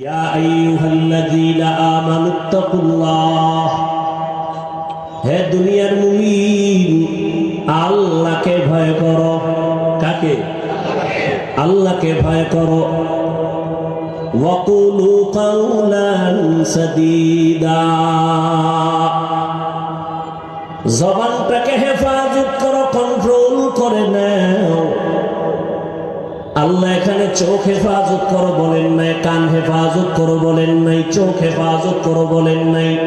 يا أيها الذين آمنوا اتقوا الله হে দুনিয়ার মুমিন আল্লাহকে ভয় করো কাকে আল্লাহকে ভয় করো وقولوا قولا سديدا জবানটাকে হেফাজত করো কন্ট্রোল করে নাও আল্লাহ এখানে চোখ হেফাজত করো বলেন নাই, কান হেফাজত করো বলেন নাই, চোখ হেফাজত করো বলেন নাই।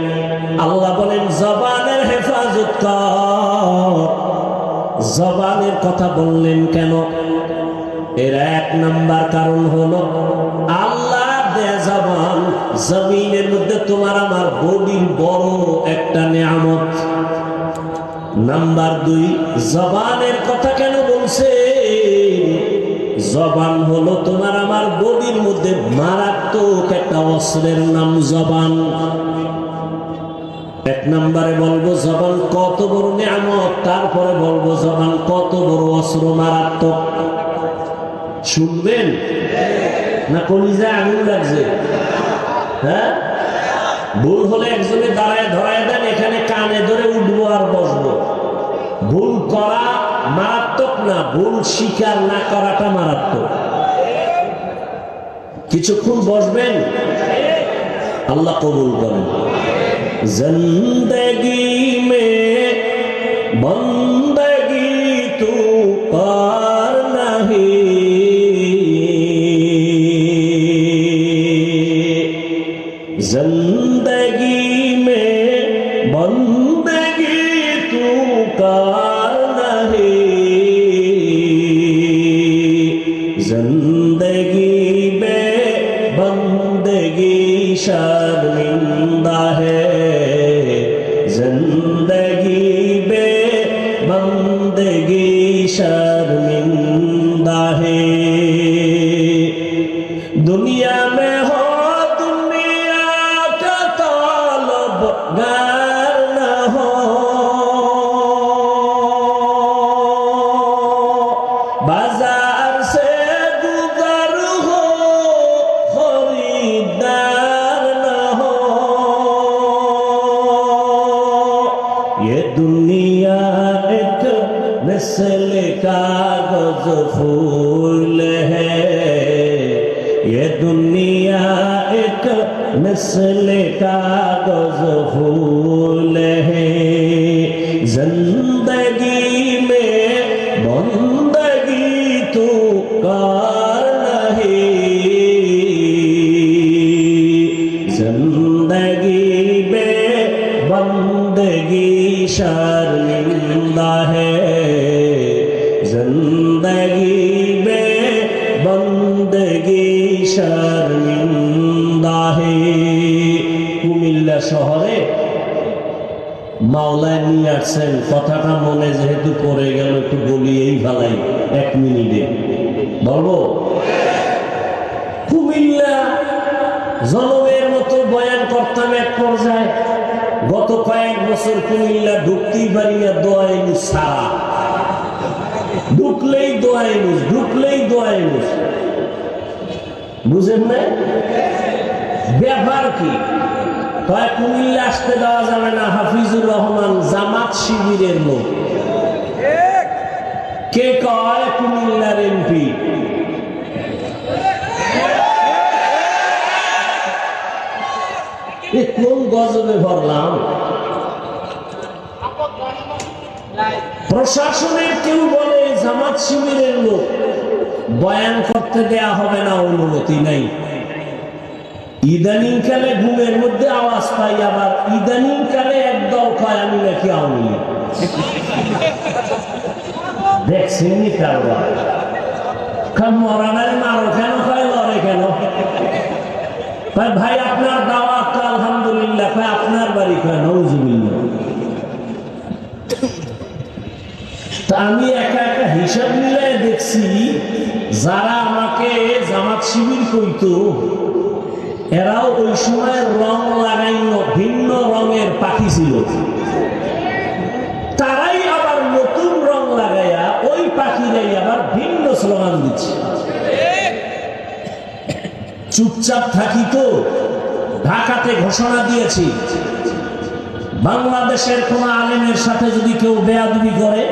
আল্লাহ বলেন, জবানের হেফাজত কর। জবানের কথা বললেন কেন? এর এক নাম্বার কারণ হলো, আল্লাহ দেয়া জবান জমিনের মধ্যে তোমার আমার বডির বড় একটা নিয়ামত। নাম্বার দুই, জবানের কথা কেন বলছে জবান হলো তোমার আমার বডির মধ্যে মারাত্মক একটা অস্ত্রের নাম জবান। এক নম্বরে বলব জবান কত বড় নিয়ামত, তারপরে বলব জবান কত বড় অস্ত্র মারাত্মক। শুনবেন? না কলিজায় আঙুল লাগছে? হ্যাঁ? ভুল হলে একজনে দাঁড়ায় ধরায় দেন, এখানে কানে ধরে উঠবো আর বসবো। ভুল করা মারাত্মক না, ভুল স্বীকার না করাটা মারাত্মক। কিছুক্ষণ বসবেন, আল্লাহ কবুল করেন। জিন্দগি মে বন্দগি তু পার নাহি। फूल है। ये दुनिया एक मिसल का गज फूल মনে যেহেতু পড়ে গেল, একটু বলিয়েই ফেলাই, এক মিনিটে। বলব? কুমিল্লা জনমের মতো বয়ান করতাম এক পর্যায়ে, গত কয়েক বছর কুমিল্লা ঢুকতেই পারি না দোয়াইনুস সারা। ঢুকলেই দোয়াইনুস ঢুকলেই দোয়াইনুস বুঝেন না ব্যাপার কি? কয় কুমিল্লা আসতে দেওয়া যাবে না হাফিজুর রহমান জামাত শিবিরের লোক কে কয়? কুমিল্লার এমপি। কোন গজবে ভরলাম? প্রশাসনের কেউ বলে জামাত শিবিরের লোক। বয়ান করতে দেয়া হবে না অনুমতি নাই। ইদানিং কালে ঘুমের মধ্যে আওয়াজ পাই, আবার ইদানিং কালে একদল কয় আমি নাকি আওয়ামী লীগ। দেখছেন নি কারবার ভাই, আপনার দাওয়াত আলহামদুলিল্লাহ। কয়, আপনার বাড়ি। কয় তা আমি একা একা হিসাব মিলে দেখছি, যারা আমাকে জামাত শিবির কইতো এরাও ওই সময় রং লাগাইল, ভিন্ন রঙের পাখি ছিল। তারাই আবার নতুন রং লাগাইয়া ওই পাখিরাই আবার ভিন্ন স্লোগান দিচ্ছে। চুপচাপ থাকি তো, ঢাকাতে ঘোষণা দিয়েছি। বাংলাদেশের কোন আলেমের সাথে যদি কেউ বেয়াদবি করে,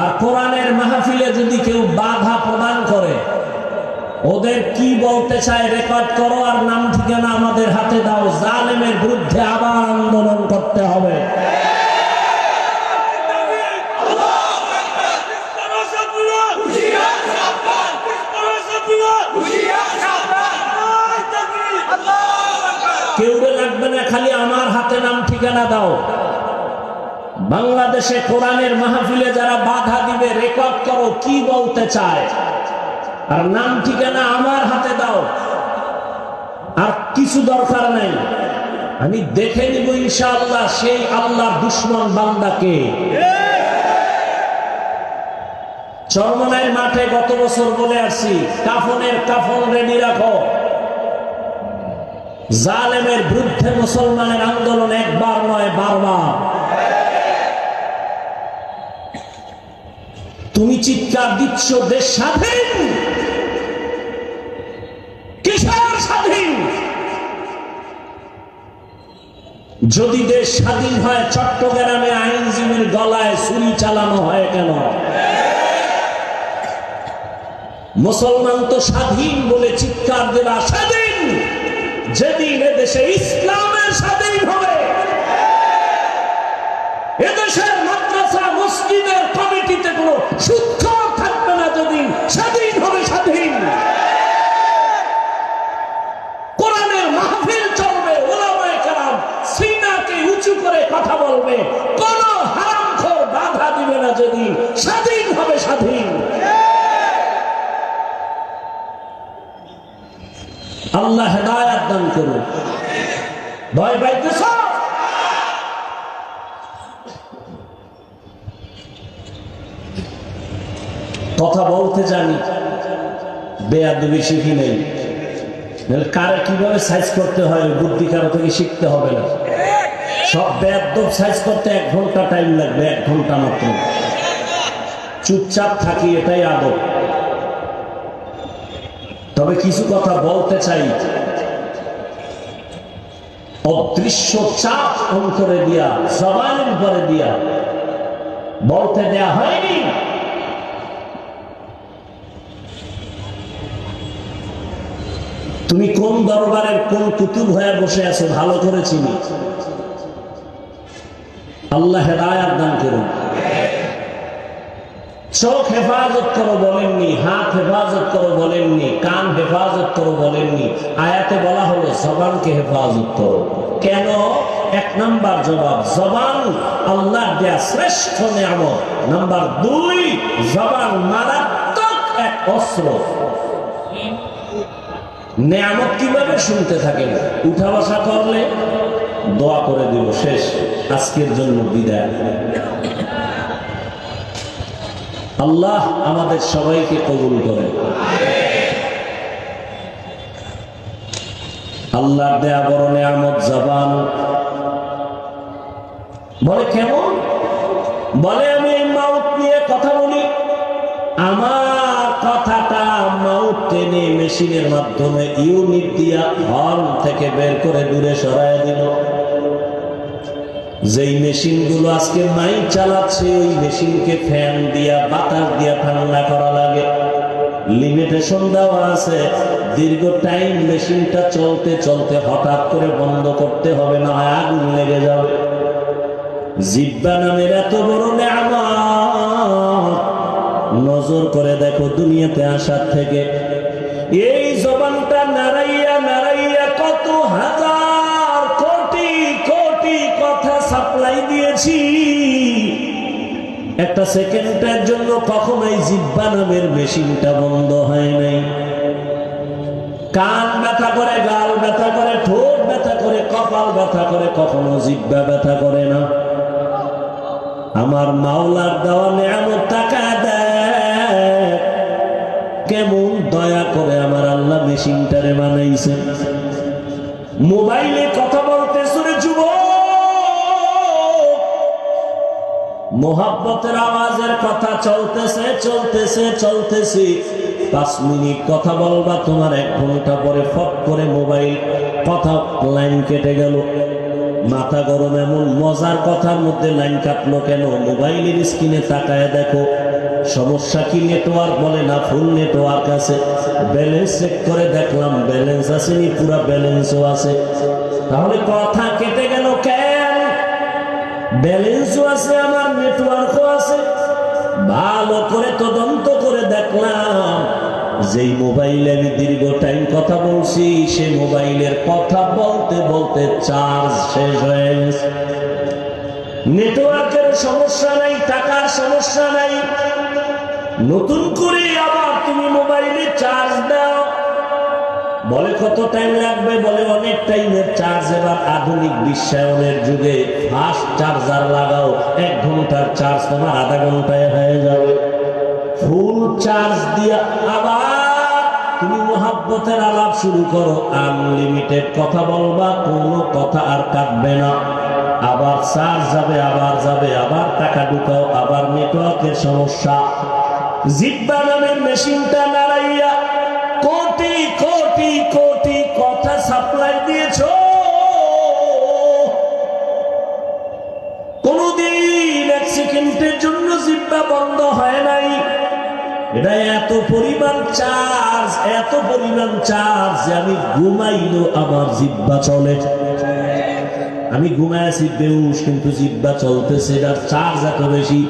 আর কোরআনের মাহফিলে যদি কেউ বাধা প্রদান করে ওদের কি বলতে চায় রেকর্ড করো আর নাম ঠিকানা আমাদের হাতে দাও। জালেমের বিরুদ্ধে আবার আন্দোলন করতে হবে। কেউ লাগবে না, খালি আমার হাতে নাম ঠিকানা দাও। বাংলাদেশে কোরআনের মাহফিলে যারা বাধা দিবে রেকর্ড করো, কি বলতে চায়? আর নাম ঠিকানা আমার হাতে দাও। আর কিছু দরকার নাই। আমি দেখে নিব ইনশাআল্লাহ সেই আল্লাহ দুশ্মন বান্দাকে। চরমনাইয়ের মাঠে গত বছর বলে আসছি, কাফনের কাফন রেডি রাখো। জালেমের বিরুদ্ধে মুসলমানের আন্দোলন একবার নয়, বারবার। তুমি চিৎকার দিচ্ছ দেশ স্বাধীন কিসের স্বাধীন যদি দেশ স্বাধীন হয়, চট্টগ্রামে আইনজীবীর গলায় ছুরি চালানো হয় কেন? মুসলমান তো স্বাধীন বলে চিৎকার দেওয়া স্বাধীন। যেদিন এদেশে ইসলামের স্বাধীন হবে এদেশের মাদ্রাসা, মসজিদের কমিটিতে কোনো সুৎখর থাকবে না যেদিন স্বাধীন হবে স্বাধীন কোরআনের মাহফিল চলবে ওলামায়ে কেরাম সিনাকে উঁচু করে বলবে কোন হারামখোর বাধা দিবে না যেদিন স্বাধীন হবে স্বাধীন। আল্লাহ হেদায়াত দান করুন ভয় পাইতেছ? কথা বলতে জানি, বেয়াদবি শিখি নেই। নাহলে কারে কীভাবে সাইজ করতে হয়? বুদ্ধি কারও থেকে শিখতে হবে না। সব বেয়াদব সাইজ করতে এক ঘণ্টা টাইম লাগবে, এক ঘণ্টা মাত্র। চুপচাপ থাকি, এটাই আদব। তবে কিছু কথা বলতে চাই। অদৃশ্য চাপ অন্তরে দিয়া জবানের উপরে দিয়া, বলতে দেয়া হয়নি। তুমি কোন দরবারের কোন কুতুব হয়ে বসে আছো, ভালো করে চিনি। আল্লাহ হেদায়াত দান করুন। চোখ হেফাজত করো বলেননি, হাত হেফাজত করো বলেননি, কান হেফাজত করো বলেননি, আয়াতে বলা হলো জবানকে হেফাজত করো। কেন? এক নাম্বার জবাব, জবান আল্লাহ দেয়া শ্রেষ্ঠ নিয়ামত। নাম্বার দুই, জবান মারাত্মক এক অস্ত্র। নিয়ামত কীভাবে শুনতে থাকেন? উঠা বসা করলে দোয়া করে দিব, শেষ। আজকের জন্য বিদায়। আল্লাহ আমাদের সবাইকে কবুল করে। আল্লাহর দেয়া বড় নেয়ামত জবান। বলে কেমন? বলে আমি মাউথ নিয়ে কথা বলি। আমার কথাটা মাউথ টেনে মেশিনের মাধ্যমে ইউনিট দিয়া হর্ন থেকে বের করে দূরে সরাই দিল। যেই মেশিনগুলো আজকে মাই চালাচ্ছে, ওই মেশিনকে ফ্যান দিয়া, বাতাস দিয়া ঠান্ডা করা লাগে। লিমিটেশন দেওয়া আছে। দীর্ঘ টাইম মেশিনটা চলতে চলতে হঠাৎ করে বন্ধ করতে হবে, না আগুন লেগে যাবে। জিব্বা নামের এত বড় নজর করে দেখো দুনিয়াতে আসার থেকে। এই জবানটা নাড়াইয়া একটা সেকেন্ডের জন্য কখনোই জিব্বা নামের মেশিনটা বন্ধ হয় নাই। কান ব্যথা করে, গাল ব্যথা করে, ঠোঁট ব্যথা করে, কপাল ব্যথা করে, কখনো জিব্বা ব্যথা করে না। আমার মাওলার দেওয়া নেয়ামত টাকা দেয়। কেমন দয়া করে আমার আল্লাহ মেশিনটারে বানাইছে মোবাইলে কথা মোহাব্বতের আওয়াজের কথা চলতেছে চলতেছে চলতেছে। পাঁচ মিনিট কথা বলবা, তোমার এক ঘণ্টা পরে ফট করে মোবাইল, কথা লাইন কেটে গেল। মাথা গরম এমন মজার কথার মধ্যে লাইন কাটলো কেন? মোবাইলের স্ক্রিনে তাকায় দেখো, সমস্যা কি নেটওয়ার্ক? বলে, না ফুল নেটওয়ার্ক আছে। ব্যালেন্স চেক করে দেখলাম ব্যালেন্স আসেনি, পুরো ব্যালেন্সও আছে। তাহলে কথা কেটে ব্যালেন্সও আছে, আমার নেটওয়ার্কও আছে। ভালো করে তদন্ত করে দেখলাম যেই মোবাইলে আমি দীর্ঘ টাইম কথা বলছি সে মোবাইলের কথা বলতে বলতে চার্জ শেষ হয়ে গেছে। নেটওয়ার্কের সমস্যা নাই, টাকার সমস্যা নাই। নতুন করে আবার তুমি মোবাইলে চার্জ দাও। বলে কত টাইম লাগবে? বলে অনেক টাইমের চার্জ এবার আধুনিক বিশ্বায়নের যুগে ফাস্ট চার্জার লাগাও। এক ঘণ্টার চার্জ তোমার আধা ঘন্টায় হয়ে যাবে। ফুল চার্জ দিয়া আবার তুমি মোহাব্বতের আলাপ শুরু করো। আনলিমিটেড কথা বলবা, কোনো কথা আর কাটবে না। আবার চার্জ যাবে, আবার যাবে, আবার টাকা ঢুকাও, আবার নেটওয়ার্কের সমস্যা। জিব্বা নামের মেশিনটা কোটি কোটি কথা সাপ্লাই দিয়েছ। কোনদিন এক সেকেন্ডের জন্য জিব্বা বন্ধ হয় নাই। এটা এত পরিমাণ চার্জ এত পরিমাণ চার্জ যে আমি ঘুমাইলো, আমার জিব্বা চলে। আমি ঘুমায় আছি কিন্তু জিব্বা চলতেছে, এটার চার্জ এত বেশি।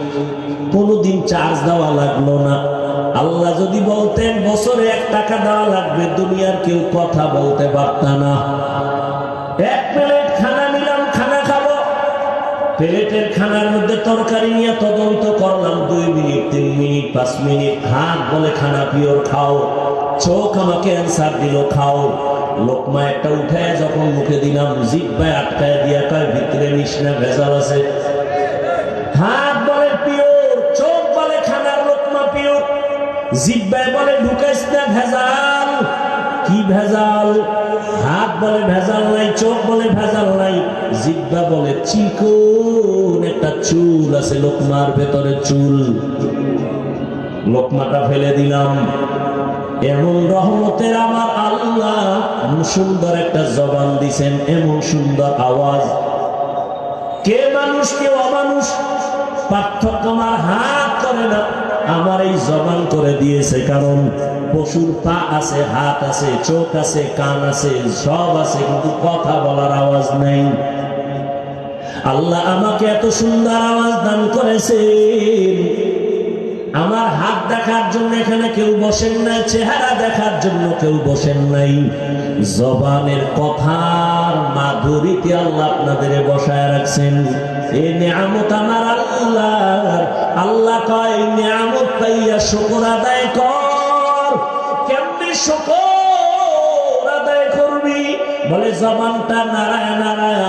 কোনোদিন চার্জ দেওয়া লাগল না। আল্লাহ যদি বলতেন, বছরে এক টাকা দেওয়া লাগবে, দুনিয়ার কেউ কথা বলতে পারত না। এক প্লেট খানা নিলাম, খানা খাব। প্লেটের খানার মধ্যে তরকারি নিয়ে তদন্ত করলাম, দুই মিনিট, তিন মিনিট, পাঁচ মিনিট। হাত বলে, খানা পিওর, খাও। চোখ আমাকে অ্যান্সার দিল, খাও। লোকমা একটা উঠায়, যখন মুখে দিলাম, জিব্বায় আটকায় দিয়া কয়, ভিতরে নিশনা ভেজাল আছে। হাত জিব্বায় বলে ঢুকাইস না ভেজাল। কি ভেজাল? হাত বলে ভেজাল নাই, চোখ বলে ভেজাল নাই, জিব্বা বলে চিকন একটা চুল আছে লোকমার ভেতরে চুল। লোকমাটা ফেলে দিলাম। এমন রহমতের আমার আল্লাহ সুন্দর একটা জবান দিছেন, এমন সুন্দর আওয়াজ। কে মানুষ, কে অমানুষ? পার্থক্য আমার হাত আমার এই জবান করে দিয়েছে, কারণ পশুর পা আছে, হাত আছে, চোখ আছে, কান আছে, সব আছে, কিন্তু কথা বলার আওয়াজ নেই। আল্লাহ আমাকে এত সুন্দর আওয়াজ দান করেছেন। আমার হাত দেখার জন্য এখানে কেউ বসেন নাই, চেহারা দেখার জন্য কেউ বসেন নাই। জবানের কথার মাধুরীতে আল্লাহ আপনাদের বসায় রাখছেন। এ নিয়ামত আমার আল্লাহ আল্লাহ কয়, নিয়ামত পাইয়া শুকুর আদায় কর। কেমনি শুকুর আদায় করবি? বলে, জবানটা নারায় নারায়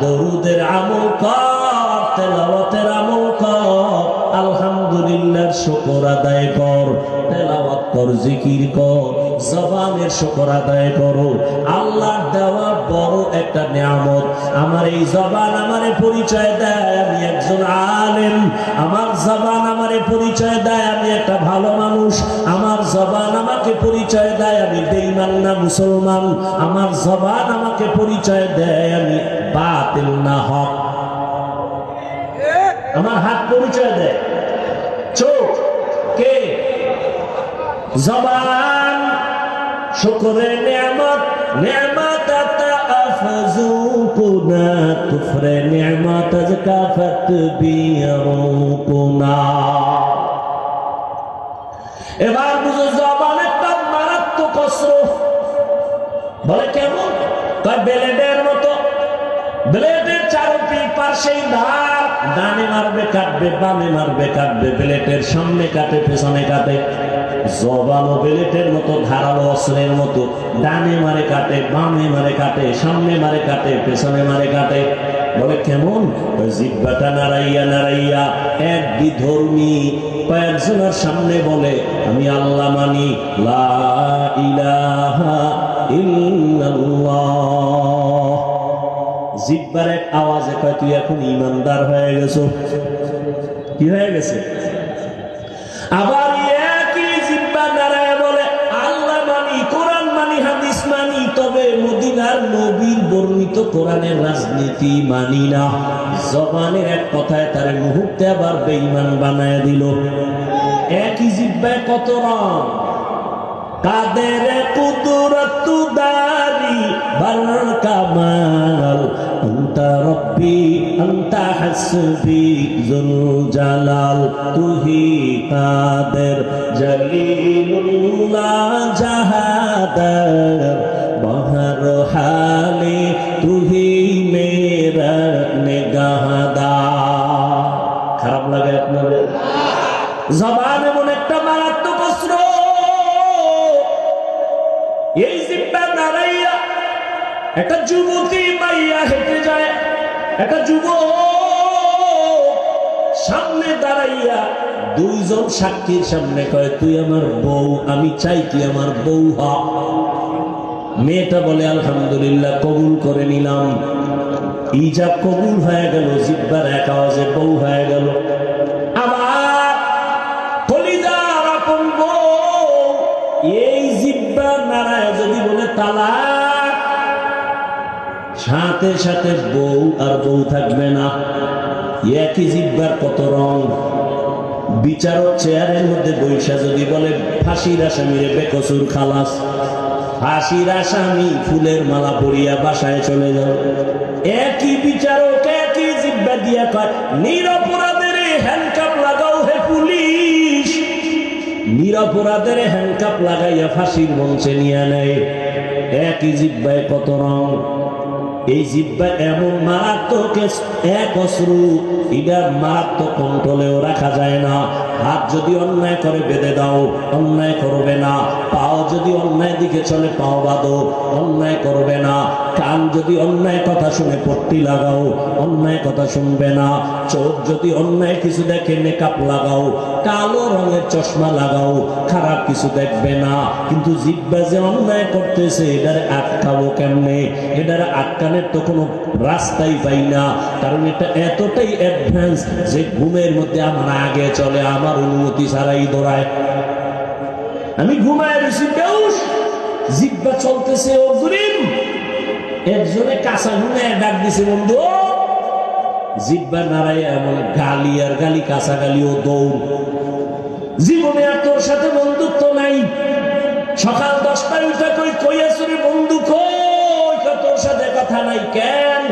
দরুদের আমল কর, তেলাওয়াতের আমল কর। আলহামদুলিল্লাহর শুকুর আদায় কর। তেলাওয়াত কর, জিকির কর, জবানের শুকর আদায় করো। আল্লাহর দেওয়া বড় একটা নিয়ামত। আমার এই জবান আমারে পরিচয় দেয়, আমি একজন আলেম। আমার জবান আমারে পরিচয় দেয়, আমি একটা ভালো মানুষ। আমার জবান আমাকে পরিচয় দেয়, আমি বেঈমান না মুসলমান। আমার জবান আমাকে পরিচয় দেয়, আমি বাতিল না হক। আমার হাত পরিচয় দেয়। চোখ, কে? জবান, শুকরে নিয়ামত নিয়ামত নিয়ামত আজকাফত বিয়রুকুনা এবার বুঝো জবান একটা মারাত্মক অস্ত্র। বলে কেমন? কয় বেলেডের মতো। ব্লেডের চারটি পাশেই ধার ডানে মারবে, কাটবে, বামে মারবে, কাটবে, ব্লেডের সামনে কাটে, পেছনে কাটে। জবানো ব্লেডের মতো, ধারালো অস্ত্রের মতো, ডানে মারে কাটে, বামে মারে কাটে, সামনে মারে কাটে, পেছনে মারে কাটে। বলে কেমন? জিব্বাটা নাড়াইয়া নাড়াইয়া এক কয়েকজনের সামনে বলে, আমি আল্লাহ মানি, লা জিব্বার এক আওয়াজে কয়, তুই এখন ইমানদার হয়ে গেছো। কি হয়ে গেছে? আবার নবীর বর্ণিত কোরআনের রাজনীতি মানি না। জবানের এক কথায় তার মুহূর্তে আবার বেঈমান বানায় দিল। একই জিব্বায় কত রং কাদের কুদরত দারি? বার কামাল আন্তা রব্বি, আন্তা হাসবি জুল জালাল। তুহি কাদের? জালিলুল্লাহ জাহাদার। হালে তুহি মেরা নেগাহদা খারাপ লাগে আপনাদের? জবান এমন একটা মারাত্মক অস্ত্র। এই জিব্বা দাঁড়াইয়া একটা যুবতী মাইয়া হেঁটে যায়। একটা যুব সামনে দাঁড়াইয়া দুইজন সাক্ষীর সামনে কয়, তুই আমার বউ, আমি চাই তুই আমার বউ হ। মেয়েটা বলে, আলহামদুলিল্লাহ, কবুল করে নিলাম। ইজাব কবুল হয়ে গেল, জিব্বার এক আওয়াজে বউ হয়ে গেল। এই জিব্বার যদি বলে তালাক, সাথে সাথে বউ আর বউ থাকবে না। একই জিব্বার কত রং। বিচারক চেয়ারের মধ্যে বৈশা যদি বলে, ফাঁসির আসামিরে বেকসুর খালাস। ফাঁসির আসামি ফুলের মালা পরিয়া বাসায় চলে যাও একই বিচারক, একই জিব্বা দিয়া কয়, নিরপরাধের হ্যান্ডকাপ লাগাও হে পুলিশ। নিরপরাধের হ্যান্ডকাপ লাগাইয়া ফাঁসির মঞ্চে নিয়ে নেয়। একই জিব্বায় কত রং? এই জিব্বা এমন মারাত্মক, এক অশ্রু এটা মারাত্মক কন্ট্রোলেও রাখা যায় না। হাত যদি অন্যায় করে বেঁধে দাও, অন্যায় করবে না। যদি অন্যায় দিকে চলে, পাও বাঁধো অন্যায় করবে না। কান যদি অন্যায় কথা শুনে, পট্টি লাগাও, অন্যায় কথা শুনবে না। চোখ যদি অন্যায় কিছু দেখে মেকআপ লাগাও, কালো রঙের চশমা লাগাও, খারাপ কিছু দেখবে না। কিন্তু জিব্বা যে অন্যায় করতেছে, এটারে আটকাবো কেমনে? এটারে আটকানের তো কোনো রাস্তাই পাই না। কারণ এটা এতটাই অ্যাডভান্স যে ঘুমের মধ্যে আমার আগে চলে, আমার অনুমতি ছাড়াই দৌড়ায়। আমি ঘুমায় বেশি বেউস জিব্বা চলতেছে, অগ্রিম। একজনে কাঁচা ঘুমে ডাক দিছে, বন্ধু জিব্বা নাড়াই এমন গালি আর গালি কাঁচা গালি ও দৌড়। জীবনে আর তোর সাথে বন্ধুত্ব নাই। সকাল দশটায় উঠে কই কইয়াছুরি বন্ধু, কই? তোর সাথে কথা নাই কেন?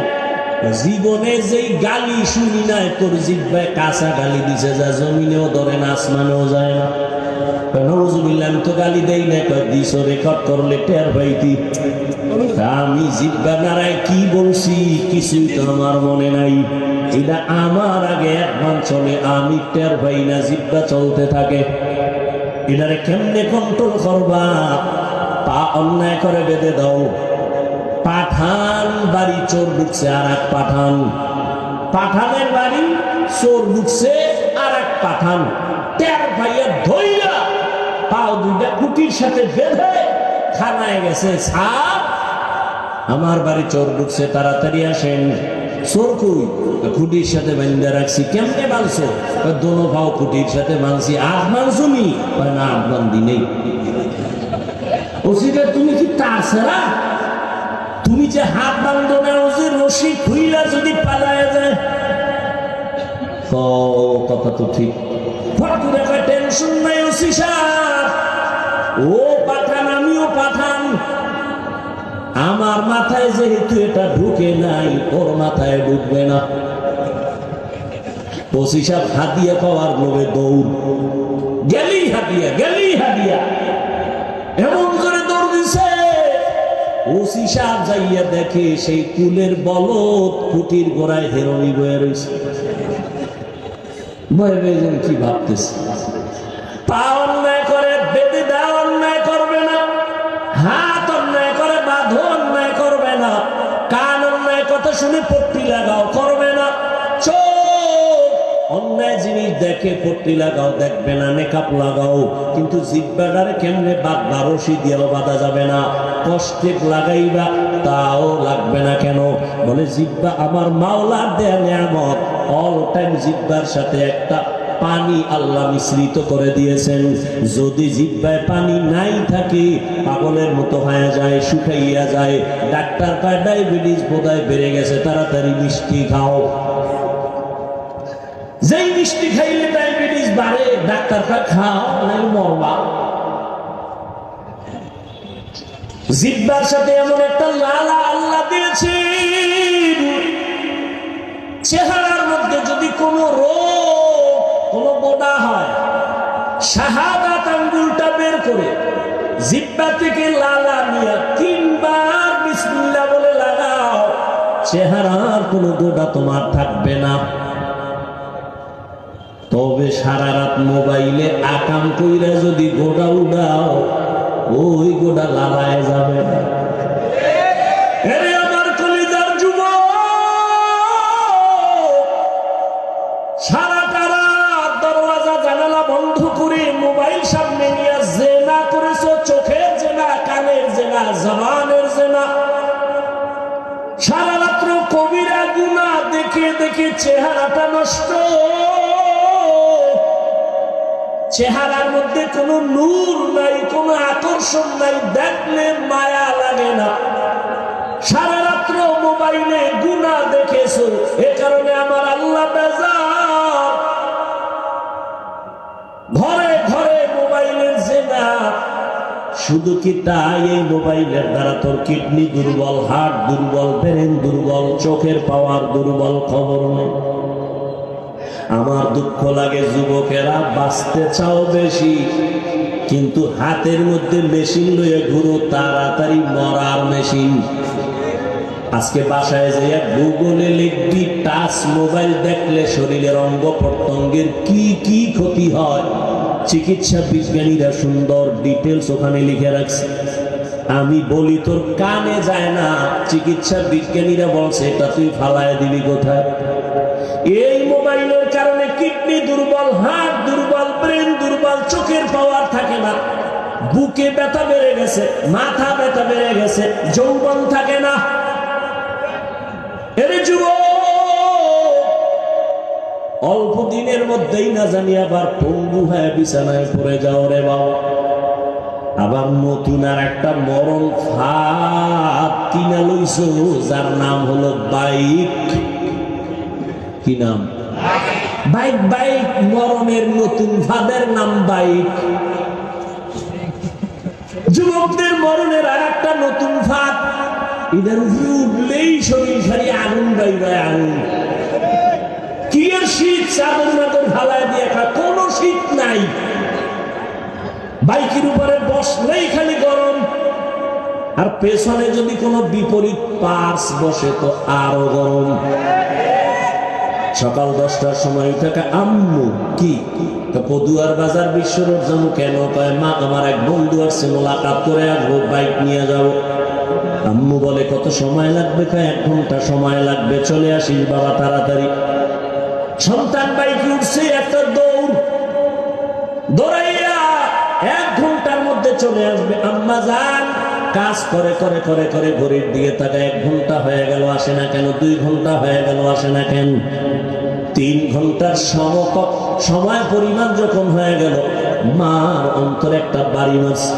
জীবনে যেই গালি শুনি নাই, তোর জিব্বায় কাঁচা গালি দিছে, যা জমিনেও ধরে না, আসমানেও যায় না। নজুবিল্লা আমি তো গালি দেই না কয়, দিস রেকর্ড করলে টের পাইতি। আমি জিব্বা নারায় কি বলছি, কিছুই তো আমার মনে নাই। এটা আমার আগে অ্যাডভান্স চলে, আমি টের পাই না, জিব্বা চলতে থাকে। এটারে কেমনে কন্ট্রোল করবা? পা অন্যায় করে বেঁধে দাও। পাঠান বাড়ি, চোর ঢুকছে আর এক পাঠান। পাঠানের বাড়ি, চোর ঢুকছে আর এক পাঠান। টের ভাইয়া ধইয়া পাও দুইটা কুটির সাথে বেঁধে খানায় গেছে। সাপ আমার বাড়ি চোর ঢুকছে তাড়াতাড়ি আসেন। চোর কই? খুঁটির সাথে বান্ধা রাখছি কেমনে কয়, দোনো পাও খুঁটির সাথে মানছো নি? কয়, না বান্ধি নেই। তুমি কি তুমি যে হাত না যদি যায়? ঠিক। আমার মাথায় যেহেতু এটা ঢুকে নাই, ওর মাথায় ঢুকবে না। ওসি সাহেব হাতিয়া পাওয়ার লোভে দৌড়। গেলি হাতিয়া গেলি হাতিয়া এমন করে দৌড় দিছে। দেখে সেই কুলের বলদ কুটির গোড়ায় হেরোনি বয়ে রয়েছে কি ভাবতেছে? অন্যায় করে অন্যায় করবে না, হাত করে, বাঁধো করবে না, কান অন্যায় কথা শুনে লাগাও, করবে না। অন্যায় জিনিস দেখে লাগাও, দেখবে না মেকআপ লাগাও, কিন্তু বাঁধা যাবে না। তাও লাগবে না কেন? বলে, জিব্বা আমার মাওলার দেয়া নিয়ামত অল টাইম জিব্বার সাথে একটা পানি আল্লাহ মিশ্রিত করে দিয়েছেন। যদি জিব্বায় পানি নাই থাকে, পাগলের মতো হয়ে যায়, শুকাইয়া যায়। ডাক্তার কয়, ডায়াবেটিস বোধহয় বেড়ে গেছে, তাড়াতাড়ি মিষ্টি খাও। যেই মিষ্টি খাইলে ডায়াবেটিস বাড়ে, ডাক্তার কয়, খাও, নাই মরবা। জিব্বার সাথে এমন একটা লালা আল্লাহ দিয়েছেন। চেহারার জিব্বা থেকে লালা নিয়া তিনবার বিসমিল্লাহ বলে লাগাও। চেহারার কোনো গোটা তোমার থাকবে না। তবে সারা রাত মোবাইলে আকাম কইরা যদি গোডা উড়াও, ওই গোডা লালায় যাবে। না দেখে চেহারাটা নষ্ট। চেহারার মধ্যে কোনো নূর নাই, কোনো আকর্ষণ নাই, দেখলে মায়া লাগে না। সারা রাত্র মোবাইলে গুণা দেখেছ, এ কারণে আমার আল্লাহ বেজার। শুধু কি তাই এই মোবাইলের দ্বারা তোর কিডনি দুর্বল, হার্ট দুর্বল, ব্রেন দুর্বল, চোখের পাওয়ার দুর্বল খবর নেই? আমার দুঃখ লাগে যুবকেরা, বাঁচতে চাও বেশি, কিন্তু হাতের মধ্যে মেশিন লইয়া ঘুরো, তাড়াতাড়ি মরার মেশিন। আজকে বাসায় যাইয়া গুগলে লিখবি, টাচ মোবাইল দেখলে শরীরের অঙ্গ প্রত্যঙ্গের কি কি ক্ষতি হয়? চিকিৎসা বিজ্ঞানীরা সুন্দর ডিটেলস ওখানে লিখে রাখছে। আমি বলি, তোর কানে যায় না। চিকিৎসা বিজ্ঞানীরা বলছে, এটা তুই ফালায় দিবি কোথায়? এই মোবাইলের কারণে কিডনি দুর্বল, হার্ট দুর্বল, ব্রেন দুর্বল, চোখের পাওয়ার থাকে না। বুকে ব্যথা বেড়ে গেছে, মাথা ব্যথা বেড়ে গেছে, যৌবন থাকে না। এরে যুবক অল্প দিনের মধ্যেই না জানি আবার পঙ্গু হয়ে বিছানায় পড়ে যাও রে বাবা। আবার নতুন আর একটা মরণ ফাঁদ কিনা লইছ, যার নাম হলো বাইক। কি নাম? বাইক বাইক, মরণের নতুন ফাঁদের নাম বাইক। যুবকদের মরণের আর একটা নতুন ফাঁদ। উপরে উঠলেই শরীর সারি আগুন বাইবে আগুন। কি শীত চাদর মাদর ফালায় দিয়ে কোনো শীত নাই। বাইকের উপরে বসলেই খালি গরম। আর পেছনে যদি কোনো বিপরীত পার্স বসে, তো আরও গরম। সকাল দশটার সময় থেকে আম্মু, কি? পদুয়ার বাজার বিশ্বরোড যাব কেন কয়, মা, আমার এক বন্ধু আসছে, মোলাকাত করে আসব, বাইক নিয়ে যাব। আম্মু বলে, কত সময় লাগবে কয় এক ঘণ্টা সময় লাগবে, চলে আসিস বাবা তাড়াতাড়ি। সন্তান বাইকে উঠছে একটা দৌড়। দৌড়াইয়া এক ঘণ্টার মধ্যে চলে আসবে। আম্মা যান, কাজ করে করে করে করে ঘড়ির দিকে তাকা এক ঘণ্টা হয়ে গেল, আসে না কেন? দুই ঘণ্টা হয়ে গেল, আসে না কেন? তিন ঘণ্টার সমক সময় পরিমাণ যখন হয়ে গেল মার অন্তরে একটা বাড়ি মারছে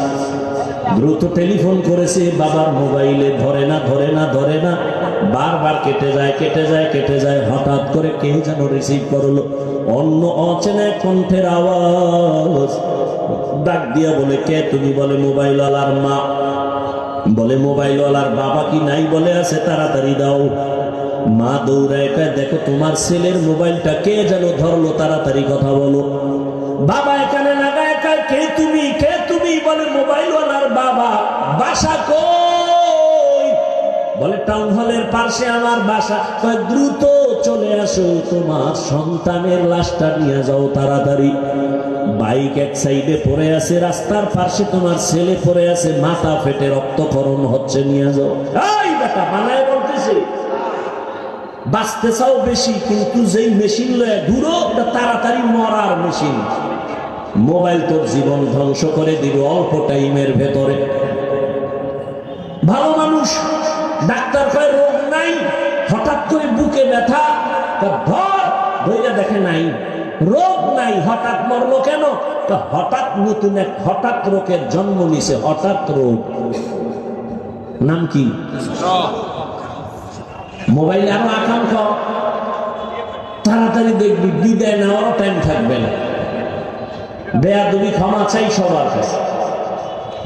দ্রুত টেলিফোন করেছে, বাবার মোবাইলে ধরে না ধরে না ধরে না। বারবার কেটে যায় কেটে যায় কেটে যায়, হঠাৎ করে কে যেন রিসিভ করল। অন্য অচেনা কণ্ঠের আওয়াজ। ডাক দিয়া বলে, কে তুমি? বলে, মোবাইলওয়ালার মা। বলে মোবাইল মোবাইলওয়ালার বাবা কি নাই? বলে, আছে, তাড়াতাড়ি দাও। মা দৌড়ায় দেখো, তোমার ছেলের মোবাইলটা কে যেন ধরলো? তাড়াতাড়ি কথা বলো। বাবা এখানে লাগায় কে তুমি? কে তুমি? বলে, মোবাইলওয়ালার বাবা, বাসা কই বলে টাউন হলের পাশে আমার বাসা। দ্রুত চলে আসো, তোমার সন্তানের লাশটা নিয়ে যাও তাড়াতাড়ি। বাইক এক সাইডে পড়ে আছে, রাস্তার পাশে তোমার ছেলে পড়ে আছে, মাথা ফেটে রক্তকরণ হচ্ছে, নিয়ে যাও। এই বেটা, বানায় বলতেছে। বাঁচতে চাও বেশি, কিন্তু যেই মেশিন লয়ে ওটা তাড়াতাড়ি মরার মেশিন। মোবাইল তোর জীবন ধ্বংস করে দিবে অল্প টাইমের ভেতরে। ভালো মানুষ ডাক্তার কয়, রোগ নাই, হঠাৎ করে বুকে ব্যথা ধর ধৈর্য দেখে নাই। রোগ নাই, হঠাৎ মরলো কেন? হঠাৎ নতুন এক হঠাৎ রোগের জন্ম নিছে, হঠাৎ রোগ। নাম কি? মোবাইল আরও আকাঙ্ক্ষা। তাড়াতাড়ি দেখবি, বিদায় নেওয়ারও টাইম থাকবে না। বেয়াদবি ক্ষমা চাই সবার কাছে।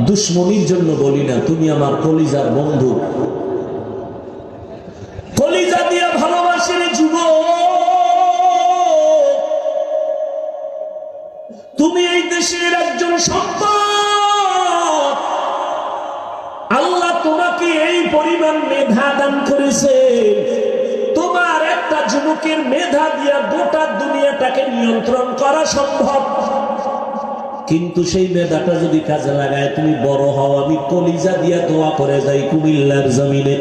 দুশ্মনির জন্য বলি না, তুমি আমার কলিজার বন্ধু। নিয়ন্ত্রণ করা সম্ভব। কিন্তু সেই মেধাটা যদি কাজে লাগায়, তুমি বড় হও, আমি কলিজা দিয়া দোয়া করে যাই কুমিল্লার জমিনে।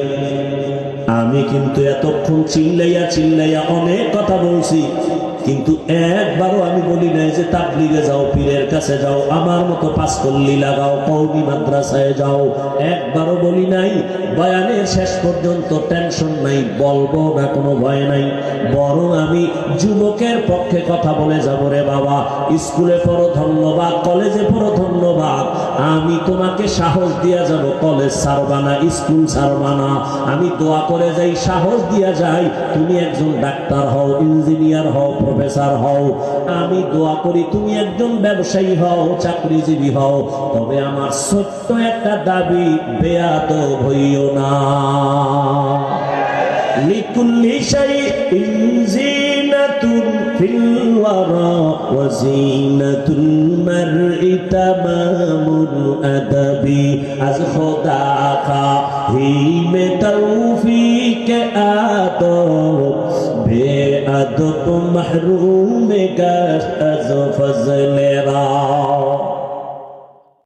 আমি কিন্তু এতক্ষণ চিল্লাইয়া চিল্লাইয়া অনেক কথা বলছি। কিন্তু একবারও আমি বলি নাই যে তাবলিগে যাও, পীরের কাছে যাও, আমার মতো পাঁচকল্লি লাগাও কৌমি মাদ্রাসায় যাও। একবারও বলি নাই, বয়ানের শেষ পর্যন্ত টেনশন নাই, বলব না, কোনো ভয় নাই। বরং আমি যুবকের পক্ষে কথা বলে যাব রে বাবা, স্কুলে পড়ো ধন্যবাদ, কলেজে পড়ো ধন্যবাদ। আমি তোমাকে সাহস দিয়া যাব, কলেজ ছাড়বা না, স্কুল ছাড়বা না। আমি দোয়া করে যাই, সাহস দিয়া যাই, তুমি একজন ডাক্তার হও, ইঞ্জিনিয়ার হও প্রফেসর হও, আমি দোয়া করি তুমি একজন ব্যবসায়ী হও, চাকরিজীবী হও, তবে আমার সত্য একটা দাবি বেয়াত হইও না। আজ খোদা ادب محروم گشت از فضل را